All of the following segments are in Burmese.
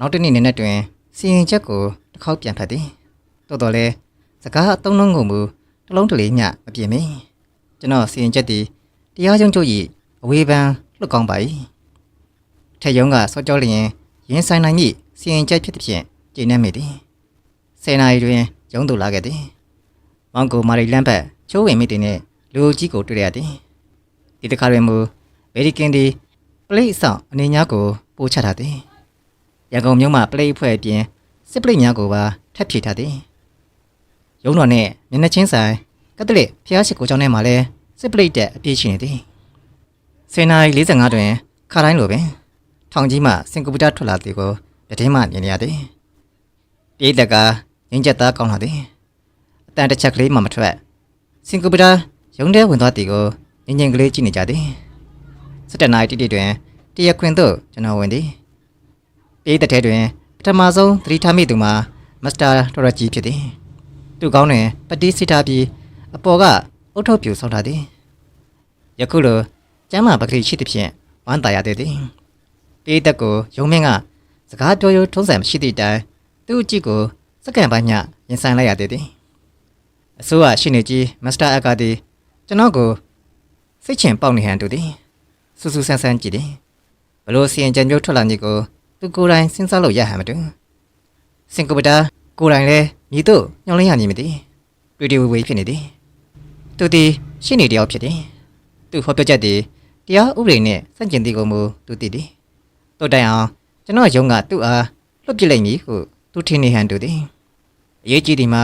နောက်တစ်နေ့နေ့နဲ့တွင်စီရင်ချက်ကိုတစ်ခေါက်ပြန်ဖတ်သည်တော်တော်လဲစကားအသုံးလုံးကုန်မူတစ်လုံးတစ်လေးမျှမပြည့်မီကျွန်တော်စီရင်ချက်သည်တရားရုံးချုပ်၏အဝေးပန်းလွတ်ကောင်းပါ၏ထက်ယုံကစောကြောလျင်ရင်ဆိုင်နိုင်မည့်စီရင်ချက်ဖြစ်သည်ဖြင့်ကျင့်နေမိသည်ဆယ်နာရီတွင်ရုံးသို့လာခဲ့သည်မောင်ကိုမာရီလန်ဘတ်ချိုးဝင်မိတဲ့နှင့်လူကြီးကိုတွေ့ရသည်ဒီတစ်ခါတွင်မူဗေဒီကင်သည်ပလိတ်အဆောင်အနေများကိုပို့ချထားသည် ရန်ကုန်မြို့မှပလိတ်အဖွဲ့အပြင်စစ်ပလိတ်များကိုပါထပ်ဖြည့်ထားသည်ရုံးတော်နှင့်မျက်နှာချင်းဆိုင်ကက်သလစ်ဖျားရှိခိုးကျောင်းထဲမှာလည်းစစ်ပလိတ်တက်အပြည့်ရှိနေသည်ဆယ်နာရီ45တွင်ခါတိုင်းလိုပင်ထောင်ကြီးမှစင်ကာပူတာထွက်လာသည်ကိုတည်င်းမှမြင်ရသည်ပြည်တက်ကငင်းချက်သားကောင်းလာသည်အတန်တစ်ချက်ကလေးမှမထွက်စင်ကာပူတာရုံးထဲဝင်သွားသည်ကိုငင်းငင်းကလေးကြည့်နေကြသည်စက်တနာရီတိတိတွင်တရက်ခွင်သို့ကျွန်တော်ဝင်သည် ပြည်သက်ထဲတွင်ပထမဆုံးသတိထားမိသူမှာမစ္စတာတော်ရကြီးဖြစ်သည်သူ့ကောင်းတွင်ပတိစိထားပြီးအပေါ်ကအုတ်ထုတ်ပြူဆောင်းထားသည်ယခုလိုကျမ်းမာပကတိရှိသဖြင့်ဝမ်းသာရသေးသည်ပြည်သက်ကိုရုံမင်းကစကားပြောရိုးထုံးစံမရှိသည့်တိုင်သူ့အကြည့်ကိုစက္ကန့်ပိုင်းမျှရင်ဆိုင်လိုက်ရသေးသည်အစိုးရရှိနေကြီးမစ္စတာအကာဒီကျွန်တော်ကိုစိတ်ချင်ပေါက်နေဟန်တူသည်စူးစူးဆန်းဆန်းကြည့်သည်ဘလို့စီရင်ကြံမျိုးထွက်လာမည်ကို သူကိုယ်တိုင်စဉ်းစားလို့ရဟန်မတူစင်ကာပူတာကိုယ်တိုင်လည်းမြည်တို့ညှောင်းလင်းရမည်မသိတွေ့တွေ့ဝေဝေဖြစ်နေသည်သူသည်ရှိနေတယောက်ဖြစ်သည်သူဟောပြောချက်သည်တရားဥပဒေနှင့်စန့်ကျင်သည်ကိုမူသူသိသည်တို့တိုင်အောင်ကျွန်တော်ရုံးကသူ့အားလွတ်ပြစ်လိုက်မည်ဟုသူထင်နေဟန်တူသည်အရေးကြီးသည်မှာ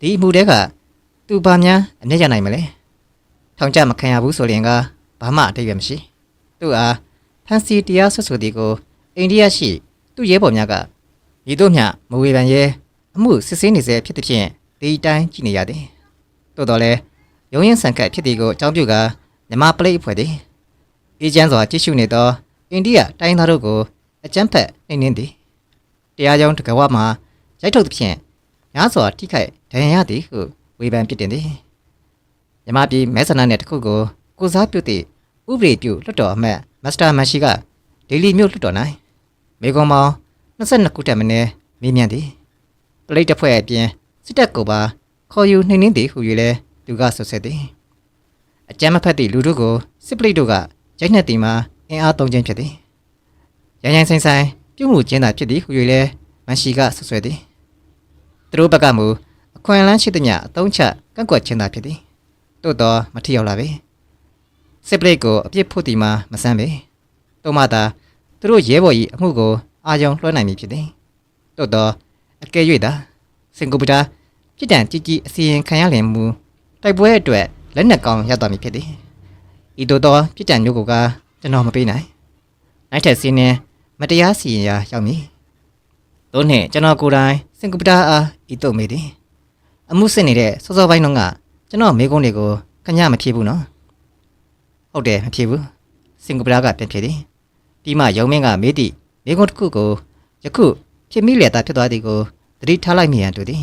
ဒီအမှုတဲကသူဘာများအမျက်ရနိုင်မလဲထောင်ကြမခံရဘူးဆိုရင်ကဘာမှအတိတ်ရမရှိသူ့အားဖန်စီတရားဆွဆွသည်ကို အိန္ဒိယရှိသူ့ရဲဘော်များကဤတို့မျှမဝေဖန်ရဲအမှုစစ်ဆေးနေစေဖြစ်သည်ဖြင့်ဒီတိုင်းကြည့်နေရသည်သို့တော်လည်းရုံရင်ဆန်ကတ်ဖြစ်သည်ကိုအကြောင်းပြုကာမြမပလိတ်အဖွဲ့သည်အေဂျင့်စွာကြည့်ရှုနေသောအိန္ဒိယတိုင်းသားတို့ကိုအကြမ်းဖက်နှိမ်နင်းသည်တရားကြောင်းတကဝမှာရိုက်ထုတ်သည်ဖြင့်များစွာထိခိုက်ဒဏ်ရာရသည်ဟုဝေဖန်ပြစ်တင်သည်မြမပြည်မဲဆန္ဒနယ်တစ်ခုကိုကိုစားပြုသည့်ဥပဒေပြုလွှတ်တော်အမတ်မစ္စတာမန်ရှိကဒေလီမြို့လွှတ်တော်၌ မေကွန်မောင်22ခုတက်မင်းမေးမြန်းသည်ပလိတ်တစ်ဖွဲ့အပြင်စစ်တပ်ကိုပါခေါ်ယူနှိမ်နင်းသည်ဟု၍လည်းသူကဆွဆွဲသည်အကြမ်းမဖက်သည့်လူတို့ကိုစစ်ပလိတ်တို့ကရိုက်နှက်သည်မှာအင်အားသုံးခြင်းဖြစ်သည်ရန်ရန်ဆိုင်ဆိုင်ပြုမှုကျင်းတာဖြစ်သည်ဟု၍လည်းမန်ရှိကဆွဆွဲသည်သူတို့ဘက်ကမူအခွင့်အလမ်းရှိသည်ညအတုံးချကန့်ကွက်ခြင်းသာဖြစ်သည်တို့တော့မထီရောက်လာပေစစ်ပလိတ်ကိုအပြစ်ဖို့တီမှာမဆန်းပေတို့မှသာ သူတို့ရဲဘော်ကြီးအမှုကိုအာရုံလွှဲနိုင်မည်ဖြစ်သည်တို့တော့အကယ်၍သာစင်ကာပူတာပြည်တံကြီးကြီးအစီရင်ခံရလင်မူတိုက်ပွဲအတွက်လက်နက်ကောင်းရသွားမည်ဖြစ်သည်ဤတို့တော့ပြည်တံမျိုးကိုကကျွန်တော်မပေးနိုင်နိုင်ထက်စင်းနေမတရားစီရင်ရာရောက်မည်တို့နှင့်ကျွန်တော်ကိုယ်တိုင်စင်ကာပူတာအားဤတို့မေးသည်အမှုစစ်နေတဲ့စောစောပိုင်းတုန်းကကျွန်တော်မိကုန်းတွေကိုခညမဖြေဘူးနော်ဟုတ်တယ်မဖြေဘူးစင်ကာပူတာကပြန်ဖြေသည် ဒီမှရုံမင်းကမေးသည့်မိကုန်းတစ်ခုကိုယခုဖြစ်မိလေတာဖြစ်သွားသည်ကိုသတိထားလိုက်မိရန်တူသည်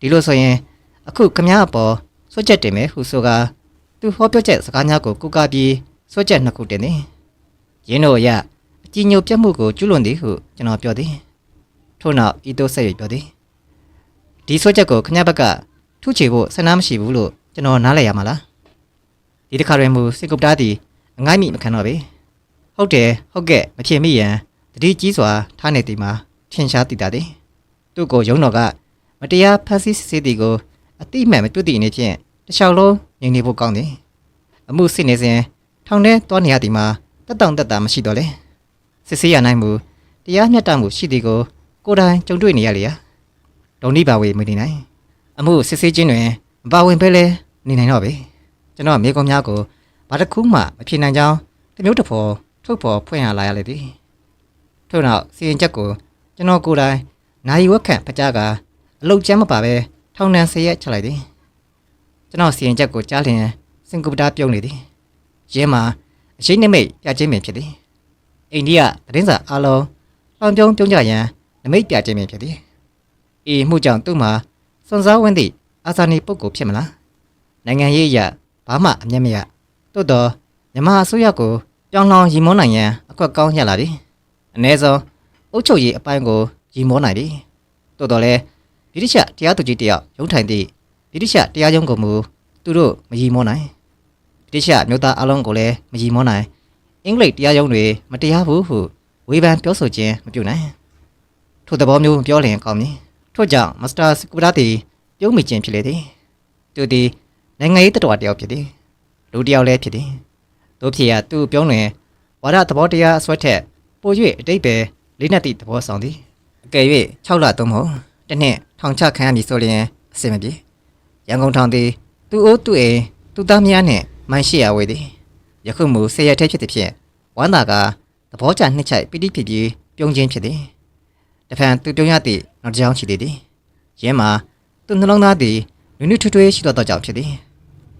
ဒီလိုဆိုရင်အခုခမည်းအပေါ်စွက်ချက်တင်မယ်ဟုဆိုကာသူဟောပြောချက်စကားများကိုကူကားပြီးစွက်ချက်နှစ်ခုတင်သည်ရင်းတို့အရအကြီးညိုပြတ်မှုကိုကျူးလွန်သည်ဟုကျွန်တော်ပြောသည်ထို့နောက်ဤသို့ဆက်၍ပြောသည်ဒီစွက်ချက်ကိုခမည်းဘက်ကထုချေဖို့ဆန္ဒမရှိဘူးလို့ကျွန်တော်နားလည်ရမှာလားဒီတစ်ခါတွင်မူစစ်ကုပ္ပတာသည်အငိုက်မိမခံတော့ပေ ဟုတ်တယ်ဟုတ်ကဲ့မဖြစ်မိရန်တတိကြီးစွာထားနေသည်မှာထင်ရှားတည်တာသည်သူ့ကိုယုံတော်ကမတရားဖန်ဆီးစစ်ဆေးသည်ကိုအတိအမှန်မတွေ့သည့်အနေဖြင့်တစ်လျှောက်လုံးငြိမ်နေဖို့ကောင်းသည်အမှုစစ်နေစဉ်ထောင်ထဲသွားနေရသည်မှာတက်တောင့်တက်တာမရှိတော့လေစစ်ဆေးရနိုင်မှုတရားမျှတမှုရှိသည်ကိုကိုယ်တိုင်ကြုံတွေ့နေရလေရာဒုံနိပါဝေမနေနိုင်အမှုစစ်ဆေးခြင်းတွင်မပါဝင်ပဲလဲနေနိုင်တော့ပဲကျွန်တော်မြေကွန်များကိုဘာတစ်ခုမှမဖြစ်နိုင်ကြောင်းတစ်မျိုးတစ်ဖော် ထုတ်ဖော်ဖွင့်ရလာရလေသည်ထို့နောက်စီရင်ချက်ကိုကျွန်တော်ကိုယ်တိုင်နိုင်ဝက်ခန့်ဖကြားကအလုတ်ကျမ်းမပါပဲထောင်နှံဆရက်ချလိုက်သည်ကျွန်တော်စီရင်ချက်ကိုကြားလျင်စင်ကာပူတာပြုံးနေသည်ရဲမှာအရှိန်နိမိတ်ပြချင်းပင်ဖြစ်သည်အိန္ဒိယသတင်းစာအားလုံးလောင်ပြုံးပြုံးကြရန်နမိတ်ပြချင်းပင်ဖြစ်သည်အေမှုကြောင့်သူ့မှာစွန်စားဝင်းသည့်အာဇာနည်ပုဂ္ဂိုလ်ဖြစ်မလားနိုင်ငံရေးအရဘာမှအမျက်မရတိုးတော့မြမအစိုးရကို ပြောင်းလောင်ရီမွန်းနိုင်ရန်အကွက်ကောင်းရလာသည်အ ਨੇ ဆုံးအုပ်ချုပ်ရေးအပိုင်းကိုရီမောနိုင်သည်တိုးတော်လဲဗြိတိရှတရားသူကြီးတယောက်ရုံးထိုင်သည့်ဗြိတိရှတရားရုံးကိုမူသူတို့မရီမောနိုင်ဗြိတိရှမျိုးသားအလုံးကိုလည်းမရီမောနိုင်အင်္ဂလိပ်တရားရုံးတွေမတရားဘူးဟုဝေဖန်ပြောဆိုခြင်းမပြုနိုင်ထို့သဘောမျိုးပြောလျင်ကောင်းမည်ထို့ကြောင့်မစ္စတာစကူဒါတီပြုံးမိခြင်းဖြစ်လေသည်သူသည်နိုင်ငံရေးတတော်တယောက်ဖြစ်သည်လူတယောက်လည်းဖြစ်သည် တို့ဖြစ်ရာသူပြောလျင်ဝါဒသဘောတရားအစွဲထက်ပို၍အတိတ်ပဲလေးနက်သည့်သဘောဆောင်သည်အကယ်၍6လသုံးမဟုတ်တစ်နှစ်ထောင်ချခံရမည်ဆိုလျင်အစင်မပြေရန်ကုန်ထောင်သည်သူ့အိုးသူ့အိမ်သူ့သားများနှင့်မိုင်းရှိရဝေသည်ယခုမူဆေရထဲဖြစ်သည်ဖြင့်ဝမ်းသာကသဘောကျနှစ်ချိုက်ပိဋိဖြစ်ပြီးပြုံးခြင်းဖြစ်သည်တဖန်သူပြုံးရသည့်နောက်တစ်ကြောင်းရှိသေးသည်ယင်းမှာသူနှလုံးသားသည်နွေ့နွေ့ထွေးထွေးရှိသောကြောင့်ဖြစ်သည်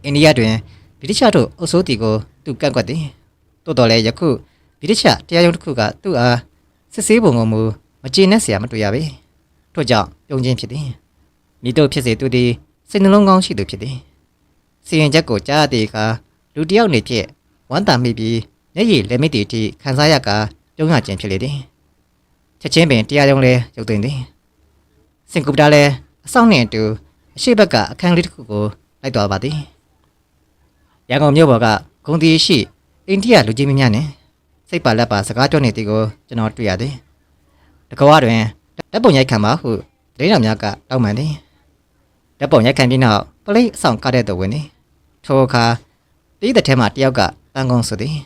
အိန္ဒိယတွင်ဗြိတိရှတို့အုပ်စိုးတီကို သူကန့်ကွက်သည်တိုးတော်လည်းယခုဗြိတိရှတရားရုံးတစ်ခုကသူ့အားစစ်ဆေးပုံကိုမူမကျေနပ်စရာမတွေ့ရပေထို့ကြောင့်ပြုံးချင်းဖြစ်သည်မိတို့ဖြစ်စေသူသည်စိတ်နှလုံးကောင်းရှိသူဖြစ်သည်စီရင်ချက်ကိုကြားတဲ့အခါလူတစ်ယောက်နေဖြင့်ဝမ်းသာမိပြီးမျက်ရည်လက်မိတ်တွေထိခံစားရကပြုံးရခြင်းဖြစ်လေသည်ချက်ချင်းပင်တရားရုံးလဲရုပ်သိမ်းသည်စင်ကူပတာလဲအဆောင်နှင့်အတူအရှိဘက်ကအခန်းလေးတစ်ခုကိုလိုက်သွားပါသည်ရန်ကုန်မြို့ပေါ်က ဂုံတီရှိအိန္ဒိယလူကြီးမင်းများနဲ့စိတ်ပါလက်ပါစကားပြောနေသည်ကိုကျွန်တော်တွေ့ရသည်တကောတွင်တပ်ပုံရိုက်ခံပါဟုတရင်တော်များကတောင်းပန်သည်တပ်ပုံရိုက်ခံပြီးနောက်ပလိတ်အဆောင်ကားတဲ့သူဝင်သည်ထိုအခါတီးတဲ့ထဲမှာတယောက်ကတန်ကုန်ဆိုသည်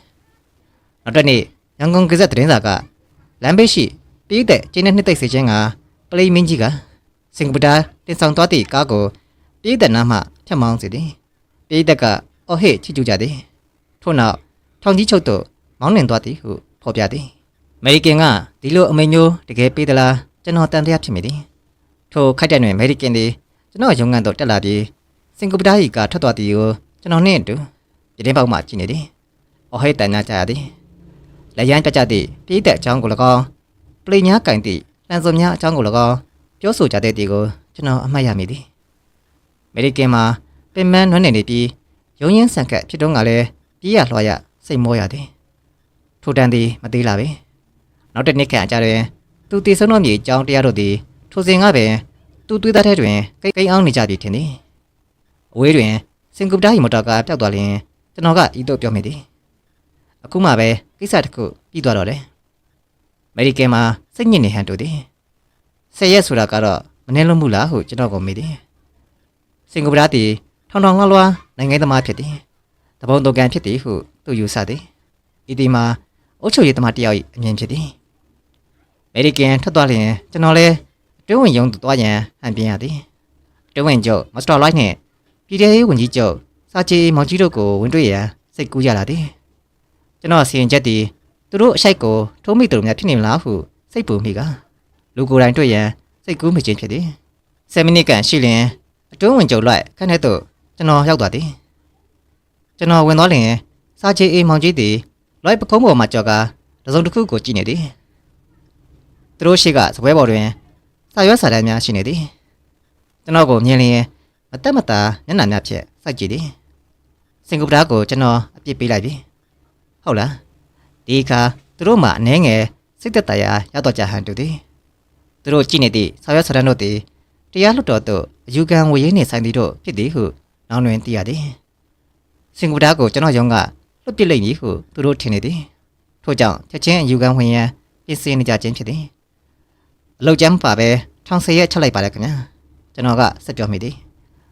နောက်တစ်နေ့ရန်ကုန်ကဇက်သတင်းစာကလမ်းဘေးရှိတီးတဲ့ကျင်းတဲ့နှစ်သိပ်စေခြင်းကပလိတ်မင်းကြီးကစင်ကာပူတင်ဆောင်သွားသည့်ကားကိုတီးတဲ့နားမှဖြတ်မောင်းစေသည်တီးတဲ့ကအော်ဟေ့ချစ်ကြကြသည် ထို့နောက်ထောင်ကြီးချုပ်တို့မောင်းနှင်သွားသည်ဟုဖော်ပြသည်အမေရိကန်ကဒီလိုအမိန့်မျိုးတကယ်ပေးသလားကျွန်တော်တန်တရားဖြစ်မိသည်ထိုခိုက်တဲ့တွင်အမေရိကန်သည်ကျွန်တော်ရုံးခန်းသို့တက်လာပြီးစင်ကာပူသားကြီးကထွက်သွားသည်ကိုကျွန်တော်နှင့်အတူပြတင်းပေါက်မှကြည့်နေသည်အော်ဟေ့တန်ညာကြရသည်လက်ရန်တက်ကြသည့်ပြည်သက်အကြောင်းကို၎င်းပလိညာကင်သည့်လန်စုံများအကြောင်းကို၎င်းပြောဆိုကြတဲ့တီကိုကျွန်တော်အမှတ်ရမိသည်အမေရိကန်မှာပင်မနွမ်းနေနေပြီးရုံရင်းဆန်ခတ်ဖြစ်တော့ကလည်း ပြေးရလွှားရစိတ်မောရသည်ထိုတန်သည်မသေးလာပဲနောက်တစ်နှစ်ခန့်အကြာတွင်သူတည်ဆုံးတော်မြေအကြောင်းတရားတို့သည်ထိုစဉ်ကပင်သူတွေးသားတဲ့တွင်ကိတ်ကိတ်အောင်နေကြပြီထင်သည်အဝေးတွင်စင်ကူပတာဟီမိုတာကာပျောက်သွားလျင်ကျွန်တော်ကဤသို့ပြောမိသည်အခုမှပဲကိစ္စတစ်ခုပြီးသွားတော့တယ်အမေရိကန်မှာစိတ်ညစ်နေဟန်တူသည်ဆယ်ရက်ဆိုတာကတော့မနှဲလုံးမှုလားဟုကျွန်တော်ကမေးသည်စင်ကူပတာတီထောင်ထောင်လှလွှားနိုင်ငံသမားဖြစ်သည် တပုံတော်ကန်ဖြစ်သည်ဟုသူယူဆသည်ဤဒီမှာအုတ်ချုပ်ရေးသမားတယောက်၏အမြင်ဖြစ်သည်အမေရိကန်ထွက်သွားလျင်ကျွန်တော်လည်းတွင်းဝင်ရုံသွားရန်ဟန်ပြင်းရသည်တွင်းဝင်ကျုပ်မစ္စတာလိုက်နှင့်ပြည်ထောင်ရေးဝန်ကြီးချုပ်စာချေမောင်ကြီးတို့ကိုဝင်တွေ့ရန်စိတ်ကူးရလာသည်ကျွန်တော်စီရင်ချက်သည်သူတို့အရှိုက်ကိုထိုးမိသူတို့များဖြစ်နေမလားဟုစိတ်ပူမိကလူကိုယ်တိုင်တွေ့ရန်စိတ်ကူးမခြင်းဖြစ်သည်7မိနစ်ကန်ရှိလျင်အတွင်းဝင်ကျုပ်လိုက်ခန့်ထဲသို့ကျွန်တော်ရောက်သွားသည် ကျွန်တော်ဝင်သွားလျင်စာချေအေမောင်ကြီးသည်လိုက်ပခုံးပေါ်မှာကြော်ကာတစုံတစ်ခုကိုကြည့်နေသည်သူတို့ရှိကစပွဲပေါ်တွင်စာရွက်စာတမ်းများရှိနေသည်ကျွန်တော်ကိုမြင်လျင်မတက်မတာမျက်နှာများဖြင့်စိုက်ကြည့်သည်စင်ကာပူသားကိုကျွန်တော်အပြစ်ပေးလိုက်ပြီဟုတ်လားဒီအခါသူတို့မှအနှဲငယ်စိတ်သက်သာရာရောက်တော့ကြဟန်တူသည်သူတို့ကြည့်နေသည့်စာရွက်စာတမ်းတို့သည်တရားလွတ်တော်သို့အယူခံဝေရေးနှင့်ဆိုင်သည်တို့ဖြစ်သည်ဟုနောက်တွင်သိရသည် စင်ကူတာကိုကျွန်တော်ရုံးကလွတ်ပစ်လိုက်ပြီဟုသူတို့ထင်နေသည်ထို့ကြောင့်ချက်ချင်းအယူခံဝင်ရန်ပြင်ဆင်နေကြခြင်းဖြစ်သည်အလောက်ကျမ်းပါပဲထောင်ဆယ်ရက်ချက်လိုက်ပါလေခင်ဗျာကျွန်တော်ကစက်ပြောမိသည်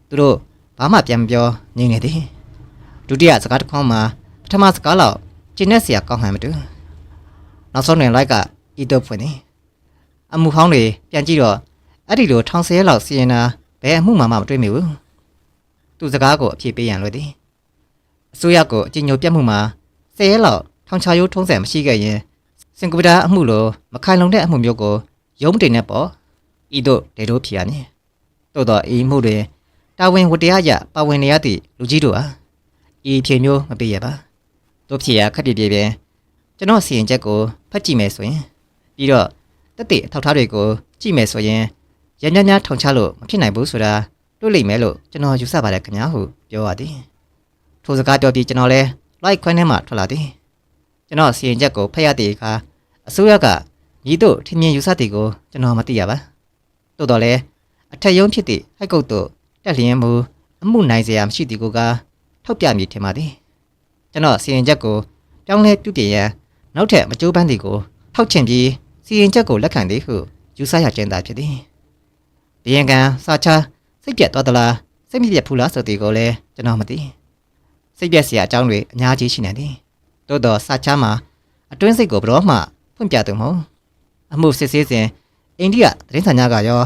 သူတို့ဘာမှပြန်ပြောငြင်းနေသည်ဒုတိယစကားတစ်ခေါက်မှာပထမစကားလောက်ကျင်းတဲ့ဆရာကောင်းဟန်မတူနောက်ဆုံးတွင်လိုက်ကဤတော့ဖွင့်သည်အမှုဟောင်းတွေပြန်ကြည့်တော့အဲ့ဒီလိုထောင်ဆယ်ရက်လောက်စီရင်တာဘယ်အမှုမှမတွေ့မိဘူးသူစကားကိုအပြေပေးရန်လွယ်သည် အစိုးရကိုအကြည်ညိုပြတ်မှုမှာဆယ်ရက်လောက်ထောင်ချရိုးထုံးစံမရှိခဲ့ရင်စင်ကာပူအမှုလိုမခိုင်လုံတဲ့အမှုမျိုးကိုရုံးတင်နေပေါ့ဤသို့ဒေတို့ဖြစ်ရမည်သို့တော့ဤမှုတွင်တာဝန်ဝတ္တရားရပါဝင်နေရသည့်လူကြီးတို့ဟာဤဖြေမျိုးမပေးရပါတို့ဖြစ်ရခက်ပြပြပဲကျွန်တော်စီရင်ချက်ကိုဖတ်ကြည့်မယ်ဆိုရင်ပြီးတော့တက်တဲ့အထောက်ထားတွေကိုကြည့်မယ်ဆိုရင်ရညညထောင်ချလို့မဖြစ်နိုင်ဘူးဆိုတာတွေ့လိမ့်မယ်လို့ကျွန်တော်ယူဆပါတယ်ခင်ဗျာဟုပြောရသည် ထိုစကားပြောပြီးကျွန်တော်လဲ like ခွန်းထဲမှာထွက်လာသည်ကျွန်တော်စီရင်ချက်ကိုဖတ်ရတဲ့အခါအစိုးရကညီတို့ထင်မြင်ယူဆသည်ကိုကျွန်တော်မသိရပါတိုးတော်လဲအထက်ယုံဖြစ်သည့်ဟိုက်ကုတ်တို့တက်လျင်မူအမှုနိုင်စရာမရှိသည်ကိုကထောက်ပြမိထင်ပါသည်ကျွန်တော်စီရင်ချက်ကိုပြောင်းလဲပြုပြင်ရန်နောက်ထပ်မကြိုးပမ်းသည်ကိုထောက်ချင်ပြီးစီရင်ချက်ကိုလက်ခံသည်ဟုယူဆရခြင်းသာဖြစ်သည်ဘီယံကန်စာချစိတ်ပြတ်သွားသလားစိတ်မပြတ်ဘူးလားဆိုသည်ကိုလည်းကျွန်တော်မသိ စိတ်ပျက်စရာအကြောင်းတွေအများကြီးရှိနေသည်သို့တော့စာချမှာအတွင်းစိတ်ကိုဘရောမှဖွင့်ပြသူမဟုတ်အမှုစစ်ဆေးစဉ်အိန္ဒိယသတင်းစာများကရော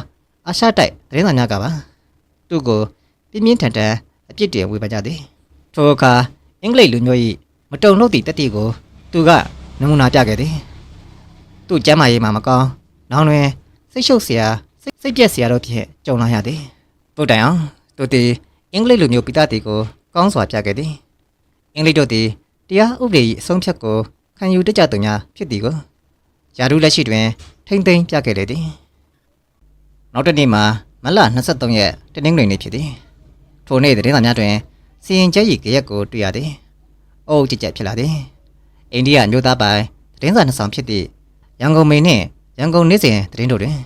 အာရှတိုက်သတင်းစာများကပါသူ့ကိုပြင်းပြင်းထန်ထန်အပြစ်တင်ဝေဖန်ကြသည်ထိုအခါအင်္ဂလိပ်လူမျိုး၏မတုံ့နှုတ်သည့်တတိကို သူကနမူနာပြခဲ့သည်သူ့ကျမ်းမာရေးမှာမကောင်းနောင်တွင်စိတ်ရှုပ်စရာစိတ်ပျက်စရာတို့ဖြင့်ကြုံလာရသည်ပုတ်တိုင်အောင်သူသည်အင်္ဂလိပ်လူမျိုးပိသားတီကိုကောင်းစွာပြခဲ့သည် အင်္ဂလိပ်တို့သည်တရားဥပဒေ၏အဆုံးဖြတ်ကိုခံယူတတ်ကြသူများဖြစ်သည်ကိုယာရုလက်ရှိတွင် ထိမ့်သိမ်းပြခဲ့လေသည်နောက်တစ်နေ့မှာမလ23ရက်တနင်္ဂနွေနေ့ဖြစ်သည်ထိုနေ့သတင်းစာများတွင်စီရင်ကျဲရီကြရက်ကိုတွေ့ရသည်အုပ်ကြည့်ချက်ဖြစ်လာသည်အိန္ဒိယမျိုးသားပိုင်သတင်းစာနှစ်ဆောင်ဖြစ်သည့်ရန်ကုန်မိန်နှင့်ရန်ကုန်နေ့စဉ်သတင်းတို့တွင်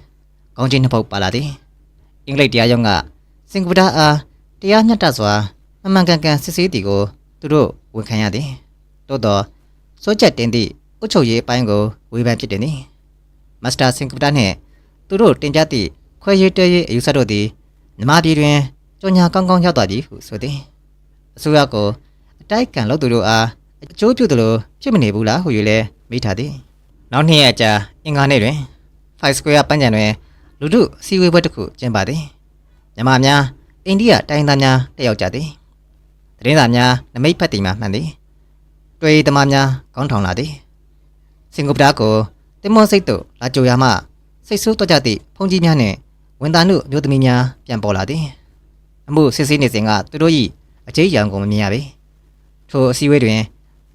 ကောင်းချင်းနှစ်ပုဒ်ပါလာသည်အင်္ဂလိပ်တရားရုံးကစင်ကာပူဒါအားတရားမျှတစွာအမှန်ကန်ကန်စစ်ဆေးသည်ကို သူတို့ဝန်ခံရသည်တို့သောစိုးချက်တင်သည့်အုတ်ချုပ်ရေးအပိုင်းကိုဝေဖန်ဖြစ်တင်သည်မစ္စတာစင်ကာပူဒါနှင့်သူတို့တင်ပြသည့်ခွဲရေးတဲရေးအယူဆတို့သည်မြန်မာပြည်တွင်ကြော်ညာကောင်းကောင်းရောက်သွားပြီဟုဆိုသည်အစိုးရကိုအတိုက်အခံလုပ်သူတို့အားအကျိုးပြုသလိုဖြစ်မနေဘူးလားဟု၍လည်းမိထားသည်နောက်နှစ်ရက်အကြာအင်္ဂါနေ့တွင်5 square ပန်းခြံတွင်လူထုအစည်းအဝေးပွဲတစ်ခုကျင်းပသည်မြန်မာများအိန္ဒိယတိုင်းသားများတက်ရောက်ကြသည် သတင်းစာများနမိတ်ဖတ်တီမှမှန်သည်တွေ့သမားများကောင်းထောင်လာသည်စင်ကာပူကိုတင်မောစိတ်တို့လာကြိုရမှစိတ်ဆိုးတော့ကြသည့်ဖုန်ကြီးများနှင့်ဝန်သားမှုအမျိုးသမီးများပြန်ပေါ်လာသည်အမှုစစ်ဆေးနေစဉ်ကသူတို့၏အကျိတ်ရံကိုမမြင်ရပေထိုအစည်းအဝေးတွင်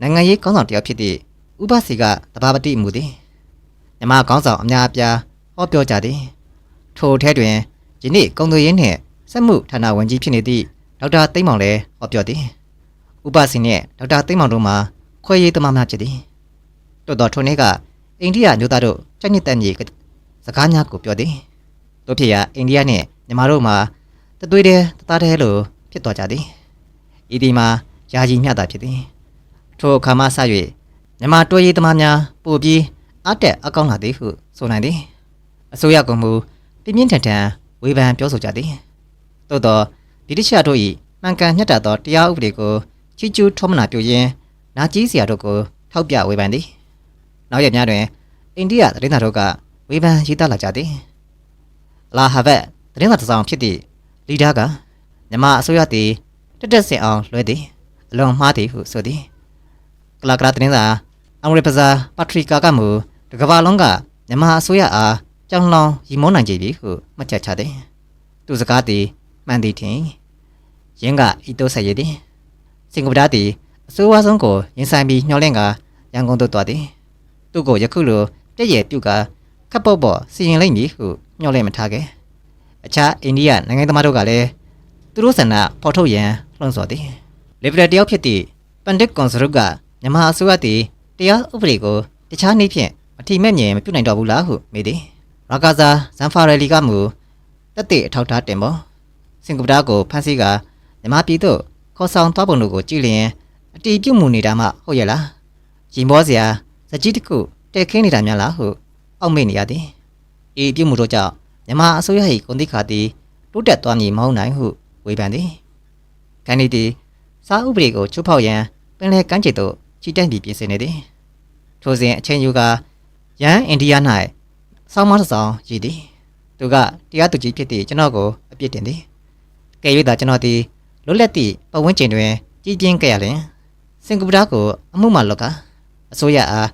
နိုင်ငံရေးခေါင်းဆောင်တစ်ယောက်ဖြစ်သည့်ဥပစီကတဘာပတိမှုသည်မြမခေါင်းဆောင်အများအပြားဟောပြောကြသည်ထိုထဲတွင်ယနေ့ကုံသွေးရင်းနှင့်စက်မှုဌာနဝန်ကြီးဖြစ်နေသည့် ဒေါက်တာသိမ့်မောင်လည်းဟောပြောသည်ဥပစီနှင့်ဒေါက်တာသိမ့်မောင်တို့မှာခွဲရေးသမားများဖြစ်သည်တို့တော်ထိုနေ့ကအိန္ဒိယမျိုးသားတို့ကြိုက်နှစ်သက်မြေစကားများကိုပြောသည်တို့ဖြစ်ရာအိန္ဒိယနှင့်မြန်မာတို့မှာတသွေးတည်းတသားတည်းလိုဖြစ်သွားကြသည်ဤဒီမှာယာကြီးမြတ်တာဖြစ်သည်ထိုအခါမှစ၍မြန်မာတွဲရေးသမားများပို့ပြီးအတက်အကောင်းလာသည်ဟုဆိုနိုင်သည်အစိုးရကမူပြင်းပြင်းထန်ထန်ဝေဖန်ပြောဆိုကြသည်သို့သော ဗြိတိရှတို့၏မှန်ကန်မြတ်တာသောတရားဥပဒေကိုချီးကျူးထောမနာပြုရင်းနာကြီးစရာတို့ကိုထောက်ပြဝေဖန်သည်နောက်ရက်များတွင်အိန္ဒိယသတင်းစာတို့ကဝေဖန်ရေးသားလာကြသည်လာဟာဗတ်သတင်းစာတစ်စောင်ဖြစ်သည့်လီဒါကမြမအစိုးရသည်တက်တက်စင်အောင်လွှဲသည်အလွန်မှားသည်ဟုဆိုသည်ကလာကလာသတင်းစာအင်္ဂလိပ်ဘာသာပတ်ထရီကာကမူတကဘာလုံးကမြမအစိုးရအားကြောင်လောင်ရီမုန်းနိုင်ကြပြီဟုမှတ်ချက်ချသည်သူစကားသည် မှန်သည်ထင်ရင်းကဤတိုးဆက်ရည်သည်စင်ကာပူသားသည်အစိုးရဆုံးကိုရင်ဆိုင်ပြီးညှော်လင့်ကရန်ကုန်သို့သွားသည်သူ့ကိုယခုလိုပြည့်ရပြုတ်ကခပ်ပေါ့ပေါ့စီရင်လိုက်မည်ဟုညှော်လင့်မထားခဲ့အခြားအိန္ဒိယနိုင်ငံသားတို့ကလည်းသူတို့ဆန္ဒဖော်ထုတ်ရန်လှုံ့ဆော်သည်လီဘရယ်တယောက်ဖြစ်သည့်ပန်ဒစ်ကွန်စရုကမြန်မာအစိုးရသည်တရားဥပဒေကိုတခြားနည်းဖြင့်မထီမဲ့မြင်မပြုနိုင်တော့ဘူးလားဟုမေးသည်ရာဂါဇာဇန်ဖာရယ်လီကမူတက်တဲ့အထောက်ထားတင်ပေါ် စင်ကာပူသားကိုဖမ်းဆီးကမြန်မာပြည်သို့ခေါ်ဆောင်သွားပုံတို့ကိုကြည့်လျင်အတီးပြုတ်မှုနေတာမှဟုတ်ရဲ့လားရင်ဘောစရာစကြီးတစ်ခုတဲခင်းနေတာများလားဟုအောက်မေ့နေရသည်ဤပြုတ်မှုတို့ကြောင့်မြန်မာအစိုးရ၏ကုန်တိခါသည်တိုးတက်သွားမည်မဟုတ်နိုင်ဟုဝေဖန်သည်ကန်ဒီတီစာဥပဒေကိုချိုးဖောက်ရန်ပင်လယ်ကမ်းခြေသို့ချီတက်ပြီးပြင်ဆင်နေသည်ထိုစဉ်အချိန်ယူကရန်အိန္ဒိယ၌ဆောင်းမတစ်ဆောင်ရည်သည်သူကတရားသူကြီးဖြစ်သည့်ကျွန်တော်ကိုအပြစ်တင်သည် ကဲ၍သာကျွန်တော်သည်လွတ်လပ်သည့်ပတ်ဝန်းကျင်တွင်ကြီးပြင်းခဲ့ရလျင်စင်ကာပူသားကိုအမှုမှလောကအစိုးရအား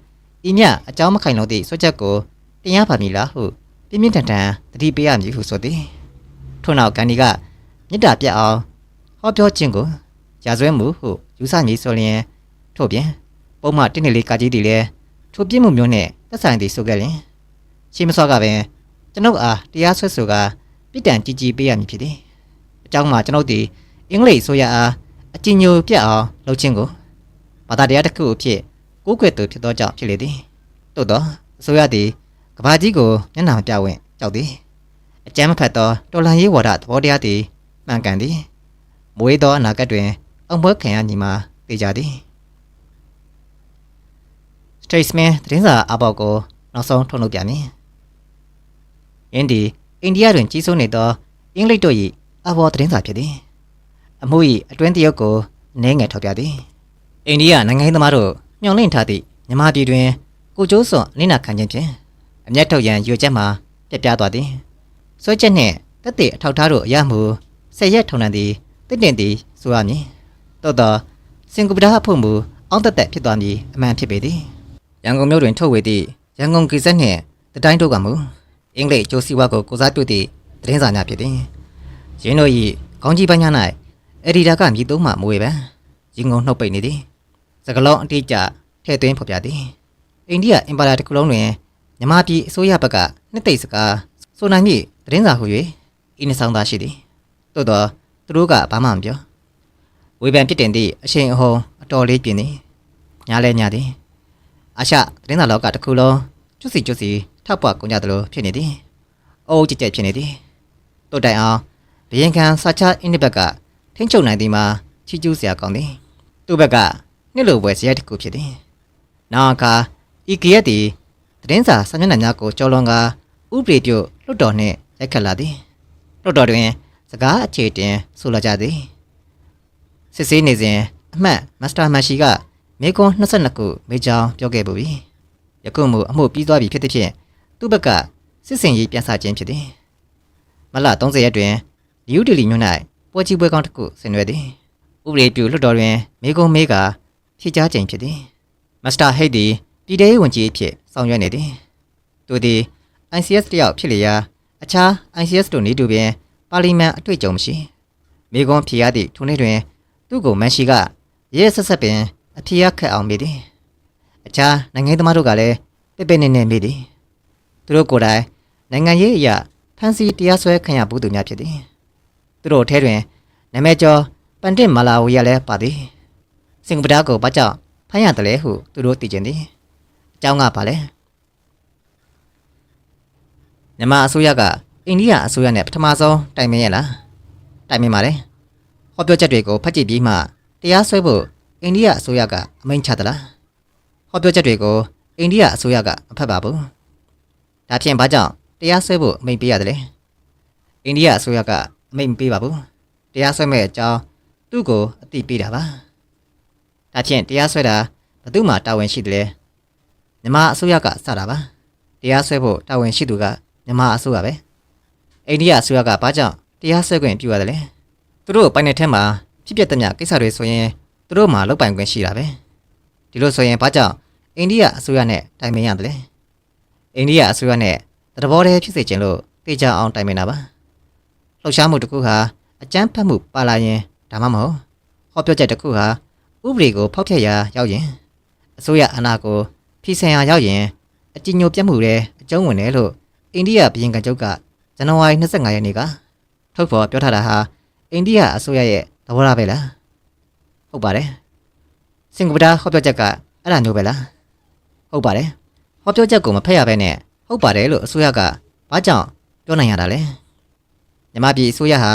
ဤမြအကြောင်းမခိုင်လုံသည့်ဆွချက်ကိုတင်ရပါမည်လားဟုပြင်းပြင်းထန်ထန်တတိပေးရမည်ဟုဆိုသည်ထို့နောက်ကန်ဒီကမေတ္တာပြတ်အောင်ဟောပြောခြင်းကိုရာဇဝဲမှုဟုယူဆမည်ဆိုလျင်ထို့ပြင်ပုံမှန်တင်းနေလေးကကြီးသည်လည်းထိုပြစ်မှုမျိုးနှင့်သက်ဆိုင်သည်ဆိုခဲ့လျင်ရှင်းမစောကပင်ကျွန်ုပ်အားတရားဆွဲဆိုကပြစ်ဒဏ်ကြီးကြီးပေးရမည်ဖြစ်သည် အကြောင်းမှာကျွန်ုပ်သည်အင်္ဂလိပ်ဆိုရအားအကြည်ညိုပြတ်အောင်လုပ်ခြင်းကိုဘာသာတရားတစ်ခုအဖြစ်ကိုးကွယ်သူဖြစ်သောကြောင့်ဖြစ်လေသည်သို့သောအစိုးရသည်ကကဘာကြီးကိုမျက်နှာမပြဝင့်ကြောက်သည်အကြမ်းမဖက်သောတော်လှန်ရေးဝါဒသဘောတရားသည်မှန်ကန်သည်မွေးသောအနာဂတ်တွင်အောင်ပွဲခံရညီမှာသိကြသည် Statesman သတင်းစာအပေါက်ကိုနောက်ဆုံးထုတ်လုပ်ပြမည်။ယင်းဒီအိန္ဒိယတွင်ကြီးစိုးနေသောအင်္ဂလိပ်တို့၏ အဘော်သတင်းစာဖြစ်သည်။အမှု၏အတွင်းတရုတ်ကိုနည်းငယ်ထောက်ပြသည်။အိန္ဒိယနိုင်ငံရေးသမားတို့ညှောင်လင့်ထားသည့်မြန်မာပြည်တွင်ကိုကျိုးစွန်အနစ်နာခံခြင်းဖြင့်အမျက်ထုတ်ရန်ရွေချက်မှာပြက်ပြားသွားသည်။ဆွဲချက်နှင့်တက်တဲ့အထောက်အထားတို့အရမှုဆက်ရက်ထုံနှံသည်တင့်တင့်သည်ဆိုရမည်။သို့သောစင်ကာပူအဖို့မူအောင်းတက်တက်ဖြစ်သွားမည်အမှန်ဖြစ်ပေသည်။ရန်ကုန်မြို့တွင်ထုတ်ဝေသည့်ရန်ကုန်ကိစ္စနှင့်တတိုင်းတို့ကမူအင်္ဂလိပ်ကျိုးစီဝါကိုကိုစားပြုသည့်သတင်းစာများဖြစ်သည်။ ရင်းတို့၏ခေါင်းကြီးပိုင်းများ၌အက်ဒီတာကမြည်သုံးမှမဝေပန်ရင်ကုန်နှုတ်ပိတ်နေသည်။စကလုံးအတိအကျထည့်သွင်းဖော်ပြသည်။အိန္ဒိယအင်ပါယာတစ်ခုလုံးတွင်မြမပြည်အစိုးရဘက်ကနှစ်သိမ့်စကားဆိုနိုင်မည့်သတင်းစာဟု၍ဤနှစ်ဆောင်သာရှိသည်။သို့သောသူတို့ကဘာမှမပြော။ဝေဖန်ပြစ်တင်သည့်အရှိန်အဟုန်အတော်လေးပြင်းသည်။ညားလဲညားသည်။အာရှသတင်းစာလောကတစ်ခုလုံးကျွတ်စီကျွတ်စီထောက်ပွားကုန်ကြသလိုဖြစ်နေသည်။အိုးကြက်ကြက်ဖြစ်နေသည်။တို့တိုင်အောင် ဘယင်ခံစာချအင်းဒီဘက်ကထိမ့်ချုပ်နိုင်သည်မှာချီကျူးစရာကောင်းသည်။သူ့ဘက်ကနှစ်လိုပွဲစရိုက်တစ်ခုဖြစ်သည်။နောက်အခါဤကရက်သည်သတင်းစာစာမျက်နှာများကိုကြော်လွန်ကာဥပဒေပြုလွတ်တော်နှင့်ရိုက်ခတ်လာသည်။လွတ်တော်တွင် စကားအခြေတင်ဆိုလာကြသည်။စစ်ဆေးနေစဉ်အမှတ်မစ္စတာမန်ရှီကမေကွန်22ခုမေချောင်းပြောခဲ့ပူပြီ။ယခုမှအမှုပြီးသွားပြီဖြစ်သည်ဖြင့်သူ့ဘက်ကစစ်စင်ရေးပြန်ဆခြင်းဖြစ်သည်။မလ30ရက်တွင်န ယူးဒေလီမြို့၌ပွဲကြီးပွဲကောင်းတစ်ခုဆင်နွှဲသည်။ဥပဒေပြုလွတ်တော်တွင်မေကွန်မေးကဖြေကြားခြင်းဖြစ်သည်။မစ္စတာဟိတ်သည်ပြည်ထောင်ဝင်ကြီးအဖြစ်ဆောင်ရွက်နေသည်။သူသည် ICS တယောက်ဖြစ်လျာအခြား ICS တို့နေတူပင်ပါလီမန်အတွေ့အကြုံမရှိ။မေကွန်ဖြေရသည့်ထိုနေ့တွင် သူ့ကိုမန်ရှိကရဲဆက်ဆက်ပင်အဖြေရခက်အောင်မေးသည်။အခြားနိုင်ငံသမားတို့ကလည်းပြပြနေနေမေးသည်။သူတို့ကိုယ်တိုင်နိုင်ငံရေးအရာဖန်စီတရားစွဲခံရဘူးသူများဖြစ်သည်။ သူတို့ထဲတွင်နာမည်ကျော်ပန်တစ်မာလာဝီရလည်းပါသည်။စင်ကာပူကိုဘာကြောင့်ဖမ်းရတယ်လဲဟုသူတို့သိကျင်သည်။အကြောင်းကဘာလဲ။မြန်မာအစိုးရကအိန္ဒိယအစိုးရနဲ့ပထမဆုံးတိုင်ပင်ရလား။တိုင်ပင်ပါတယ်။ဟောပြောချက်တွေကိုဖတ်ကြည့်ပြီးမှတရားစွဲဖို့အိန္ဒိယအစိုးရကအမိန့်ချသလား။ဟောပြောချက်တွေကိုအိန္ဒိယအစိုးရကမဖတ်ပါဘူး။ဒါဖြင့်ဘာကြောင့်တရားစွဲဖို့အမိန့်ပေးရတယ်လဲ။အိန္ဒိယအစိုးရကအ မိန့်မပေးပါဘူး။တရားစွဲမဲ့အကြောင်းသူ့ကိုအသိပေးတာပါ။ဒါဖြင့်တရားစွဲတာဘယ်သူမှတာဝန်ရှိတယ်လဲ။မြန်မာအစိုးရကစတာပါ။တရားစွဲဖို့တာဝန်ရှိသူကမြန်မာအစိုးရပဲ။အိန္ဒိယအစိုးရကဘာကြောင့်တရားစွဲခွင့်ပြုရတယ်လဲ။သူတို့ပိုင်နယ်ထဲမှာဖြစ်ပျက်သမျှကိစ္စတွေဆိုရင်သူတို့မှာလောက်ပိုင်ခွင့်ရှိတာပဲ။ဒီလိုဆိုရင်ဘာကြောင့်အိန္ဒိယအစိုးရနဲ့တိုင်ပင်ရတယ်လဲ။အိန္ဒိယအစိုးရနဲ့တဘောတည်းဖြစ်စေချင်လို့တေချာအောင်တိုင်ပင်တာပါ။ လှုပ်ရှားမှုတစ်ခုဟာအကြမ်းဖက်မှုပါလာရင်ဒါမှမဟုတ်ဟောပြောချက်တစ်ခုဟာဥပဒေကိုဖောက်ဖျက်ရာရောက်ရင်အစိုးရအာဏာကိုဖီဆန်ရာရောက်ရင်အကြည်ညိုပြတ်မှုတွေအကျုံးဝင်တယ်လို့အိန္ဒိယဘရင်ကချုပ်ကဇန်နဝါရီ25ရက်နေ့ကထုတ်ဖော်ပြောထားတာဟာအိန္ဒိယအစိုးရရဲ့သဘောထားပဲလားဟုတ်ပါတယ်စင်ကာပူဟောပြောချက်ကအဲ့ဒါမျိုးပဲလားဟုတ်ပါတယ်ဟောပြောချက်ကိုမဖက်ရဘဲနဲ့ဟုတ်ပါတယ်လို့အစိုးရကဘာကြောင့်ပြောနိုင်ရတာလဲ မြန်မာပြည်အစိုးရဟာ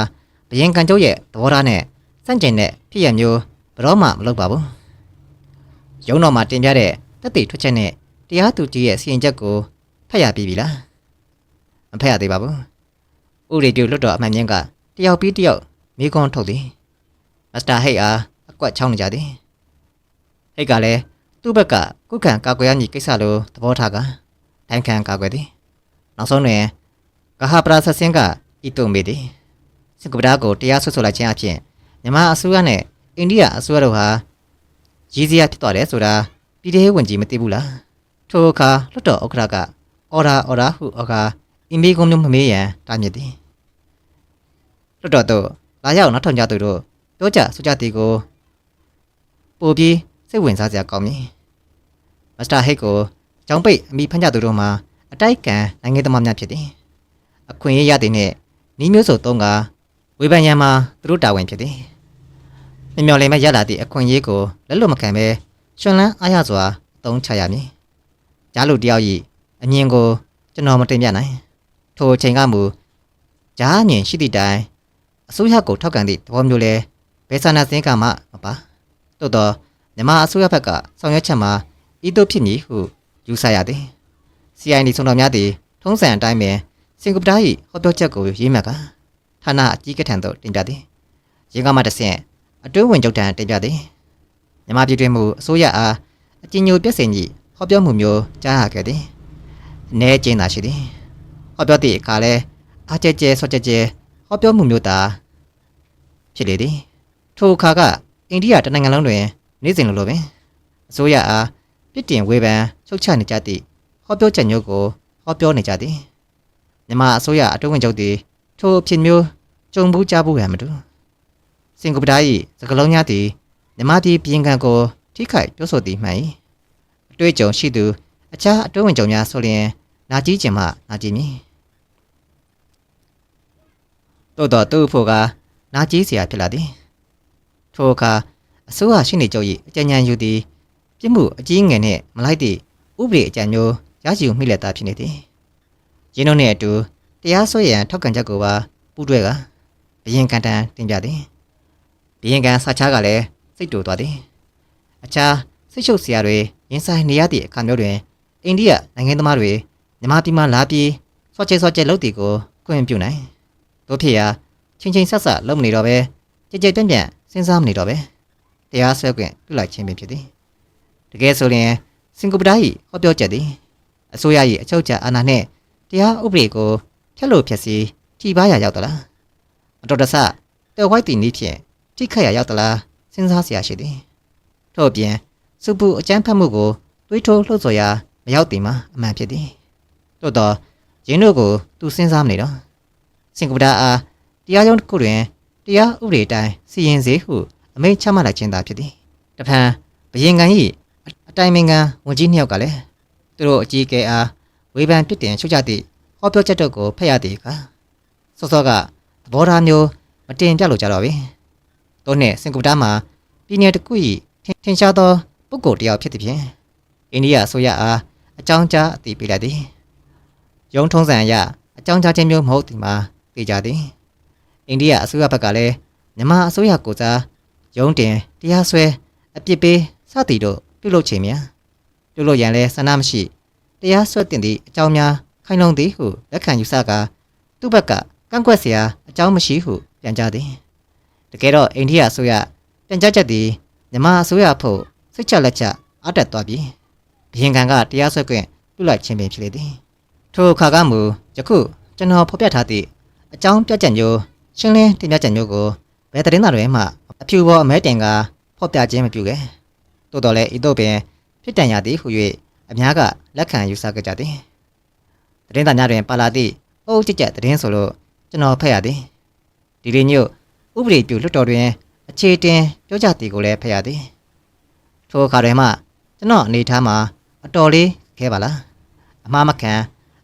ဘရင်ကံကျုပ်ရဲ့သဘောထားနဲ့စန့်ကျင်တဲ့ဖြစ်ရမျိုးဘယ်တော့မှမလုပ်ပါဘူးရုံးတော်မှာတင်ပြတဲ့တက်တည်ထွက်ချက်နဲ့တရားသူကြီးရဲ့စီရင်ချက်ကိုဖတ်ရပြီးပြီလားမဖတ်ရသေးပါဘူးဥရေတူလွတ်တော်အမှန်မြင့်ကတယောက်ပြီးတယောက်မိကွန်းထုတ်သည်မစ္စတာဟိတ်အားအကွက်ချောင်းနေကြသည်ဟိတ်ကလည်းသူ့ဘက်ကကုခံကာကွယ်ရမည်ကိစ္စလိုသဘောထားကတိုင်ခံကာကွယ်သည်နောက်ဆုံးတွင်ကဟာပရာဆက်စင်က ဤတုံမေသည်စင်ကာပူကိုတရားဆွဆွလိုက်ခြင်းအပြင်မြန်မာအစိုးရနဲ့အိန္ဒိယအစိုးရတို့ဟာရည်စရာဖြစ်သွားတယ်ဆိုတာပြည်ထောင်ဝင်ကြီးမသိဘူးလားထိုအခါလွတ်တော်ဥက္ကဋ္ဌကအော်ဒါအော်ဒါဟုအခါအင်မီကုံမျိုးမမေးရန်တားမြစ်သည်လွတ်တော်တို့လာရောက်နောက်ထောင်ကြသူတို့ပြောကြဆိုကြသည်ကိုပို့ပြီးစိတ်ဝင်စားစရာကောင်းမည်မစ္စတာဟိတ်ကိုကျောင်းပိတ်အမိဖမ်းကြသူတို့မှာအတိုက်ကန်နိုင်ငံသမားများဖြစ်သည်အခွင့်အရေးရသည်နှင့် နီးမျိုးစုံသုံးကဝေဖန်ရန်မှာသူတို့တာဝန်ဖြစ်သည်မြမျော်လည်မဲ့ရလာသည့်အခွင့်အရေးကိုလက်လွတ်မခံဘဲရှင်လန်းအားရစွာအသုံးချရမည်ကြားလူတယောက်၏အမြင်ကိုကျွန်တော်မတင်ပြနိုင်ထိုအချိန်ကမူဂျားမြင်ရှိသည့်တိုင်အစိုးရကိုထောက်ခံသည့်သဘောမျိုးလဲဘယ်ဆန္ဒစင်းကမှမပါသို့တော့မြန်မာအစိုးရဘက်ကဆောင်ရွက်ချက်မှာဤသို့ဖြစ်မည်ဟုယူဆရသည် CID ဆုံးတော်များသည်ထုံးစံအတိုင်းပင် စင်ကာပူ၏ဟောပြောချက်ကိုရေးမှတ်ကဌာနအကြီးကထံသို့တင်ပြသည်ရင်းကမှတစ်ဆင့်အတွင်းဝင်ချုပ်ထံတင်ပြသည်မြန်မာပြည်တွင်မူအစိုးရအားအကြည်ညိုပြည့်စင်ကြီးဟောပြောမှုမျိုးကြားရခဲ့သည်အနေကျင်းသာရှိသည်ဟောပြောသည့်အခါလဲအားကျဲကျဲဆော့ကျဲကျဲဟောပြောမှုမျိုးသာဖြစ်လေသည်ထိုအခါကအိန္ဒိယတနိုင်ငံလုံးတွင် နေ့စဉ်လိုလိုပင်အစိုးရအားပြစ်တင်ဝေဖန်ချုပ်ချနေကြသည့်ဟောပြောချက်မျိုးကိုဟောပြောနေကြသည် မြန်မာအစိုးရအတွင်းဝင်ချုပ်သည်ထိုအဖြစ်မျိုးကြုံဘူးကြားဘူးရမတူစင်ကာပူ၏စကလုံးများသည်မြန်မာပြည်ပြည်ကံကိုထိခိုက်ပြောဆိုသည်မှန်၏အတွေ့အကြုံရှိသူအခြားအတွင်းဝင်ကြုံများဆိုလျင်နာကြီးခြင်းမှနာကြီးမည်တိုးတော့သူ့ဖို့ကနာကြီးเสียဖြစ်လာသည်ထိုအခါအစိုးရရှိနေကြ၏အကြံဉာဏ်ယူသည်ပြစ်မှုအကြီးငယ်နှင့်မလိုက်သည့်ဥပဒေအကြံမျိုးရရှိမိလက်သားဖြစ်နေသည် ရင်းတို့နှင့်အတူတရားစွဲရန်ထောက်ခံချက်ကိုပါပူးတွဲကဘရင်ကန်တန်တင်ပြသည်ဘရင်ကန်ဆာချားကလည်းစိတ်တူသွားသည်အခြားစိတ်ရှုပ်စရာတွေရင်ဆိုင်နေရသည့်အခါမျိုးတွင်အိန္ဒိယနိုင်ငံသမားတွေမြန်မာပြည်မှလာပြီးစောချေစောချေလုပ်တီကိုခွင့်ပြုနိုင်တို့ဖြစ်ရာချင်းချင်းဆက်ဆက်လုပ်မနေတော့ပဲကြကြပြန့်ပြန့်စဉ်းစားမနေတော့ပဲတရားစွဲခွင့်ပြုလိုက်ခြင်းပင်ဖြစ်သည်တကယ်ဆိုရင်စင်ကာပူတိုင်းဟောပြောချက်သည်အစိုးရ၏အချုပ်အခြာအာဏာနှင့် တရားဥပဒေကိုဖျက်လို့ဖျက်ဆီးထိပါရရောက်သလားအတော်တဆတဲ့ဝိုက်တီနည်းဖြင့်ထိခိုက်ရရောက်သလားစဉ်းစားစရာရှိသည်ထို့အပြင်စုပူအကြမ်းဖက်မှုကိုတွေးထိုးလှုပ်ဆော်ရာမရောက်သည်မှာအမှန်ဖြစ်သည်သို့တော့ရင်းတို့ကိုသူစဉ်းစားမနေတော့စင်ကာပူအားတရားရုံးတစ်ခုတွင်တရားဥပဒေအတိုင်းစီရင်စေဟုအမိန့်ချမှတ်လိုက်ခြင်းသာဖြစ်သည်တဖန်ဘရင်ကန်၏အတိုင်ပင်ခံဝန်ကြီးနှစ်ယောက်ကလည်းသူတို့အကြီးအကဲအား ဝေဖန်ပြစ်တင်ရှုတ်ချသည့်ဟောပြောချက်တို့ကိုဖတ်ရသည်ကစောစောကသဘောထားမျိုးမတင်ပြလို့ကြတော့ပြီတို့နှင့်စင်ကာပူမှာပြည်내တစ်ခု၏ထင်ရှားသောပုဂ္ဂိုလ်တစ်ယောက်ဖြစ်သည်ဖြင့်အိန္ဒိယအစိုးရအားအကြောင်းကြားအသိပေးလိုက်သည်ရုံးထုံးစံအရအကြောင်းကြားခြင်းမျိုးမဟုတ်သည်မှာသိကြသည်အိန္ဒိယအစိုးရဘက်ကလည်းမြန်မာအစိုးရကိုစားရုံးတင်တရားစွဲအပြစ်ပေးစသည်တို့ပြုလုပ်ခြင်းများပြုလုပ်ရန်လဲဆန္ဒမရှိ တရားစွဲတင်သည့်အကြောင်းများခိုင်လုံသည်ဟုလက်ခံယူဆကာသူ့ဘက်ကကန့်ကွက်စရာအကြောင်းမရှိဟုပြန်ကြားသည်တကယ်တော့အိန္ဒိယအစိုးရပြန်ကြားချက်သည်မြန်မာအစိုးရဖို့စိတ်ချလက်ချအတက်သွားပြီးဘရင်ခံကတရားစွဲခွင့်ပြုလိုက်ခြင်းပင်ဖြစ်လေသည်ထိုအခါကမူယခုကျွန်တော်ဖော်ပြထားသည့်အကြောင်းပြချက်မျိုးရှင်းလင်းတင်ပြချက်မျိုးကိုဘယ်သတင်းစာတွေမှအဖြူပေါ်အမဲတင်ကဖော်ပြခြင်းမပြုခဲ့သို့တော်လည်းဤသို့ပင်ဖြစ်တန်ရသည်ဟု၍ အများကလက်ခံယူဆကြကြသည်သတင်းသားများတွင်ပါလာသည့်အုပ်ကြကြသတင်းဆိုလို့ကျွန်တော်ဖတ်ရသည်ဒီလေးညို့ဥပဒေပြုလွတ်တော်တွင်အခြေတင်ပြောကြသည်ကိုလည်းဖတ်ရသည်ထိုအခါတွင်မှကျွန်တော်အနေထားမှာအတော်လေးခဲပါလားအမှားမခံ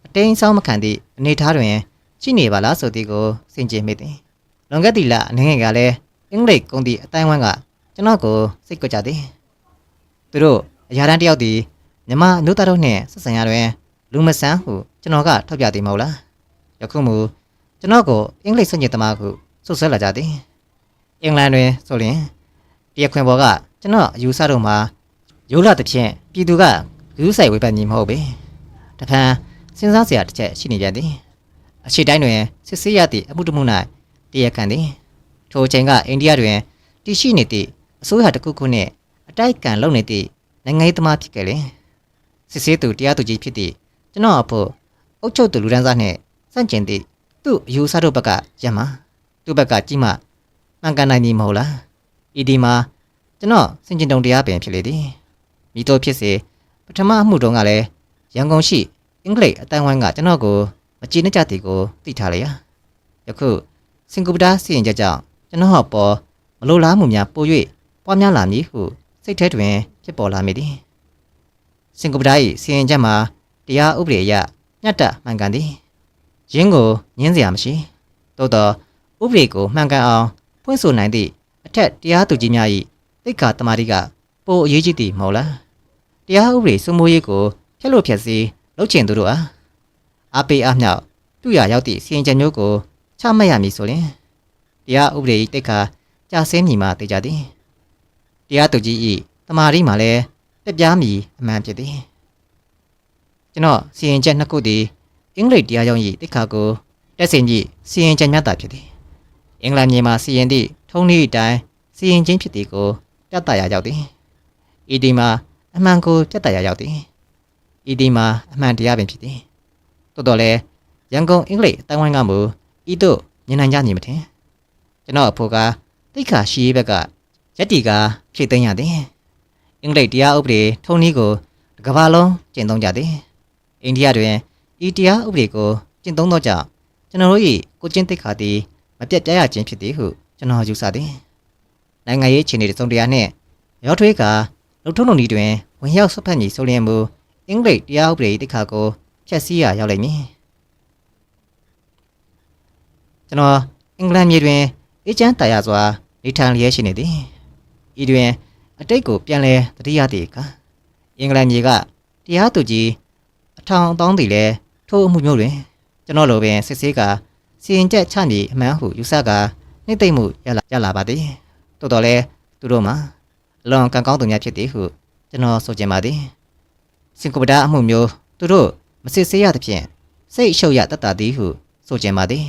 အတိန်ဆောင်မခံသည့်အနေထားတွင်ရှိနေပါလားဆိုသည်ကိုစင်ကြင်မိသည်လွန်ခဲ့သည့်လအနေငယ်ကလည်းအင်္ဂလိပ်ကုန်သည့်အတိုင်းဝမ်းကကျွန်တော်ကိုစိတ်ကြကြသည်သူတို့အရာတန်းတယောက်သည် မြမအမျိုးသားတို့နှင့်ဆက်ဆံရတွင်လူမဆန်းဟုကျွန်တော်ကထောက်ပြသည်မဟုတ်လားယခုမူကျွန်တော်ကိုအင်္ဂလိပ်စညစ်သမားဟုဆွဆွဲလာကြသည်အင်္ဂလန်တွင်ဆိုရင်တရားခွင်ပေါ်ကကျွန်တော်အယူဆတို့မှာရိုးလာတဲ့ဖြင့်ပြည်သူကဂရုစိုက်ဝေဖန်ညီမဟုတ်ပေတဖန်စဉ်းစားစရာတစ်ချက်ရှိနေပြန်သည်အရှိတိုင်းတွင်စစ်ဆေးရသည့်အမှုတစ်မှု၌တရားခံသည်ထိုအချိန်ကအိန္ဒိယတွင်တည်ရှိနေသည့်အစိုးရတစ်ခုခုနှင့်အတိုက်အခံလုပ်နေသည့်နိုင်ငံရေးသမားဖြစ်ခဲ့လေ စစ်ဆေးသူတရားသူကြီးဖြစ်သည့်ကျွန်တော်အဖို့အုတ်ချုပ်သူလူဒန်းစားနှင့်စန့်ကျင်သည့်သူ့အယူဆတို့ဘက်ကရမှာသူ့ဘက်ကကြီးမှမှန်ကန်နိုင်မည်မဟုတ်လားဤဒီမှာကျွန်တော်စင်ကျင်တုံတရားပင်ဖြစ်လေသည်မိတို့ဖြစ်စေပထမအမှုတုန်းကလည်းရန်ကုန်ရှိအင်္ဂလိပ်အတန်းဝိုင်းကကျွန်တော်ကိုမကြည်နှကြသည်ကိုသိထားလေရယခုစင်ကာပူသားစီရင်ချက်ကြောင့်ကျွန်တော်ဟောပေါ်မလိုလားမှုများပို၍ပွားများလာမည်ဟုစိတ်ထဲတွင်ဖြစ်ပေါ်လာမိသည် စင်ကာပူသား၏စီရင်ချက်မှာတရားဥပဒေအရညတ်တမှန်ကန်သည်ရင်းကိုညင်းစရာမရှိသို့သောဥပဒေကိုမှန်ကန်အောင်ဖွင့်ဆိုနိုင်သည့်အထက်တရားသူကြီးများ၏တိတ်ခါတမာတိကပိုအရေးကြီးသည်မဟုတ်လားတရားဥပဒေစိုးမိုးရေးကိုဖျက်လို့ဖျက်ဆီးလုပ်ချင်သူတို့အားအားပေးအားမြောက်သူ့ရရောက်သည့်စီရင်ချက်မျိုးကိုချမှတ်ရမည်ဆိုရင်တရားဥပဒေ၏တိတ်ခါကြာဆင်းမည်မှာသိကြသည်တရားသူကြီး၏တမာရီမှာလည်း တက်ပြားမည်အမှန်ဖြစ်သည်ကျွန်တော်စီရင်ချက်နှစ်ခုသည်အင်္ဂလိပ်တရားရုံး၏တိတ်ခါကိုတက်ဆင်ကြည့်စီရင်ချက်များသာဖြစ်သည်အင်္ဂလန်မြေမှာစီရင်သည့်ထုံးနည်းအတိုင်းစီရင်ခြင်းဖြစ်သည်ကိုပြသရာရောက်သည်ဤဒီမှာအမှန်ကိုပြသရာရောက်သည်ဤဒီမှာအမှန်တရားပင်ဖြစ်သည်တိုးတော်လည်းရန်ကုန်အင်္ဂလိပ်အတိုင်းဝိုင်းကမူဤသို့မြင်နိုင်ကြမည်မထင်ကျွန်တော်အဖို့ကတိတ်ခါရှိရေးဘက်ကရက်တီကဖြည့်သိမ်းရသည် အင်္ဂလိပ်တရားဥပဒေထုံးနည်းကိုတစ်ကမ္ဘာလုံးကျင့်သုံးကြသည်အိန္ဒိယတွင်ဤတရားဥပဒေကိုကျင့်သုံးသောကြောင့်ကျွန်တော်တို့၏ကိုကျင့်တိတ်ခါသည်မပြတ်ပြားရခြင်းဖြစ်သည်ဟုကျွန်တော်ယူဆသည်နိုင်ငံရေးအခြေအနေတစ်စုံတစ်ရာနှင့်ရောထွေးကလုံထုံးလုံနည်းတွင်ဝင်ရောက်ဆွတ်ဖက်မည်ဆိုလျင်မူအင်္ဂလိပ်တရားဥပဒေ၏တိတ်ခါကိုဖျက်ဆီးရရောက်လိမ့်မည်ကျွန်တော်အင်္ဂလန်မြေတွင်အေချမ်းတာယာစွာနေထိုင်လျက်ရှိနေသည်ဤတွင် အတိတ်ကိုပြန်လဲတတိယတည်းကအင်္ဂလန်မြေကတရားသူကြီးအထောင်အသောင်းသည်လည်းထိုအမှုမျိုးတွင်ကျွန်တော်လိုပင်စစ်ဆေးကစီရင်ချက်ချမည်အမှန်ဟုယူဆကနှိမ့်သိမ့်မှုရလာရလာပါသည်တိုးတော်လဲသူတို့မှာအလွန်ကံကောင်းသူများဖြစ်သည်ဟုကျွန်တော်ဆိုချင်ပါသည်စင်ကာပူအမှုမျိုးသူတို့မစစ်ဆေးရသဖြင့်စိတ်အရှုပ်ရတတ်တာသည်ဟုဆိုချင်ပါသည်